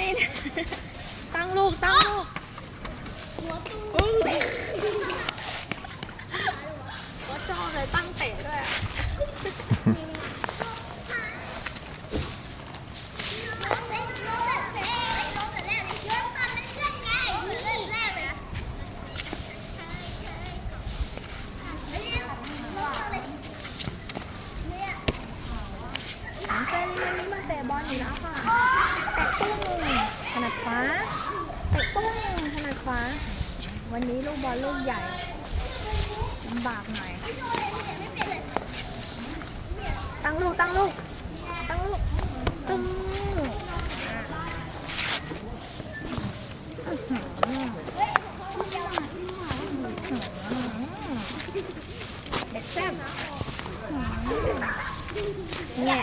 นี่ตั้งลูกตั้งลูกหัวตุ้มอุ้ยก็จอเลยตั้งเตะด้วยอะน้องเฟรนวันนี้มาเตะบอลอยู่แล้วค่ะเตะปุ้งถนัดขวา เตะปุ้งถนัดขวาวันนี้ลูกบอลลูกใหญ่ลำบากหน่อย ตั้งลูก ตั้งลูก ตั้งลูก ตึ้งอื้อหือเด็กแซ่บเนี่ย